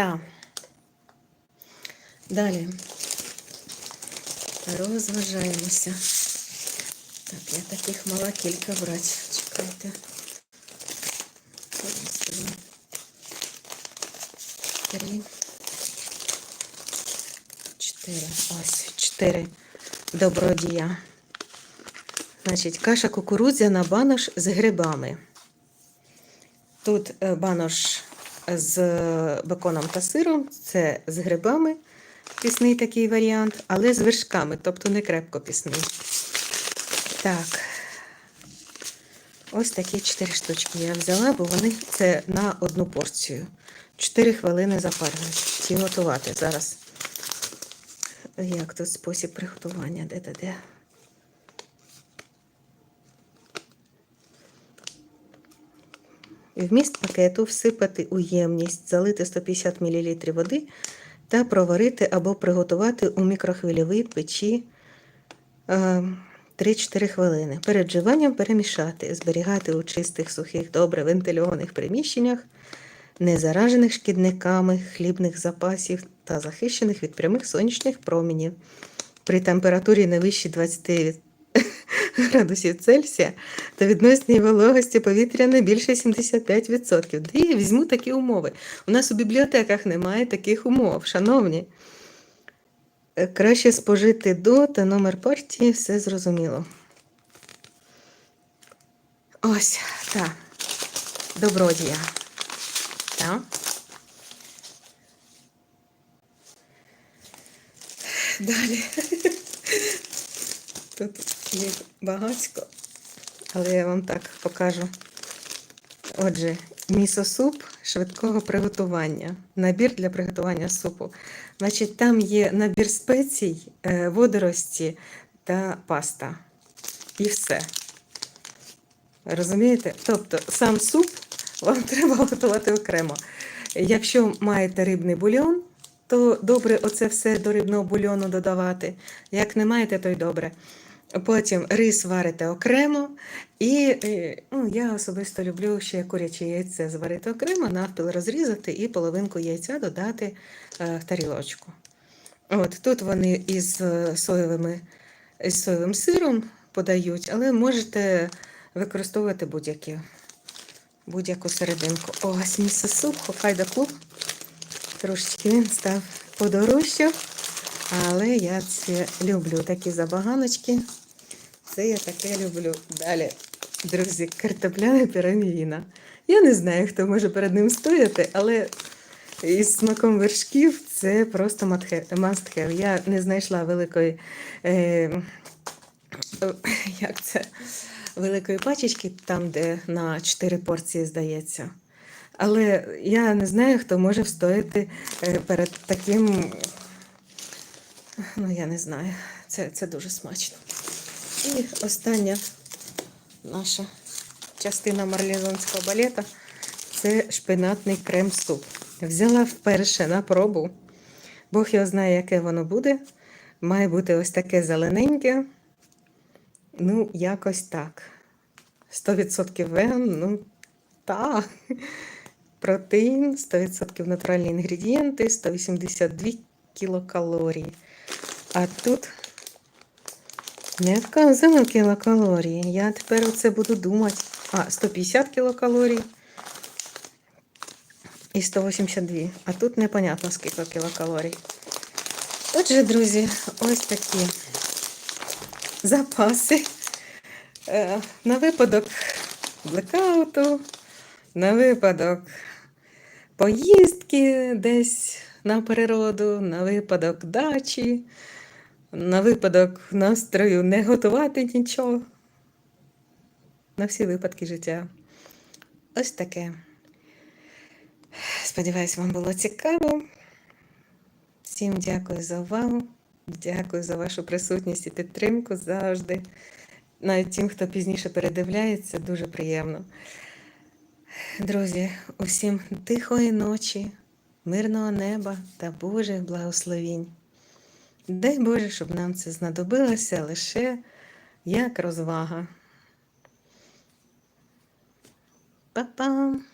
Так. Далі. Розважаємося. Так, я таких мала кілька брати. Чекайте. Три. Чотири. Ось, чотири добродія. Значить, каша кукурудзяна банош з грибами. Тут е, банош з беконом та сиром, це з грибами, пісний такий варіант, але з вершками, тобто не крепко пісний. Так. Ось такі 4 штучки я взяла, бо вони це на одну порцію. 4 хвилини запарюють. Ці готувати зараз. Як тут спосіб приготування? Де де де? Вміст пакету всипати у ємність, залити 150 мл води та проварити або приготувати у мікрохвильовій печі е, 3-4 хвилини. Перед вживанням перемішати, зберігати у чистих, сухих, добре вентильованих приміщеннях, не заражених шкідниками, хлібних запасів та захищених від прямих сонячних промінів. При температурі не вищій 20 градусів Цельсія та відносній вологості повітря не більше 75%. Де я візьму такі умови? У нас у бібліотеках немає таких умов, шановні. Е, Краще спожити до та номер партії, все зрозуміло. Ось, так. Добродія. Так. Далі. Тут є багатько, але я вам так покажу. Отже, місо-суп швидкого приготування. Набір для приготування супу. Значить, там є набір спецій, е, водорості та паста. І все. Розумієте? Тобто сам суп вам треба готувати окремо. Якщо маєте рибний бульйон, то добре оце все до рибного бульйону додавати. Як не маєте, то й добре. Потім рис варите окремо. І е, ну, я особисто люблю ще куряче яйце зварити окремо, навпіл розрізати і половинку яйця додати е, в тарілочку. От тут вони із е, соєвими, із соєвим сиром подають, але можете використовувати будь-які, будь-яку серединку. Ось місце суп, хокайдо клуб. Трошечки він став подорожчав, але я це люблю. Такі забаганочки. Це я таке люблю. Далі, друзі, картопляна піраміна. Я не знаю, хто може перед ним стояти, але із смаком вершків це просто must have. Я не знайшла великої, е, як це, великої пачечки, там, де на 4 порції здається. Але я не знаю, хто може встояти е, перед таким. Ну, я не знаю. Це, це дуже смачно. І остання наша частина марлізонського балета це шпинатний крем-суп. Взяла вперше на пробу. Бог його знає, яке воно буде. Має бути ось таке зелененьке. Ну, якось так. 100% веган, ну, так. Протеїн, 100% натуральні інгредієнти, 182 кілокалорії. А тут не вказано кілокалорії. Я тепер оце буду думати. А, 150 кілокалорій і 182. А тут непонятно скільки кілокалорій. Отже, друзі, ось такі запаси е, на випадок блекауту, на випадок поїздки десь на природу, на випадок дачі, на випадок настрою не готувати нічого. На всі випадки життя. Ось таке. Сподіваюсь, вам було цікаво. Всім дякую за увагу. Дякую за вашу присутність і підтримку завжди. Навіть тим, хто пізніше передивляється, дуже приємно. Друзі, усім тихої ночі, мирного неба та Божих благословінь. Дай Боже, щоб нам це знадобилося лише як розвага. Па-пам!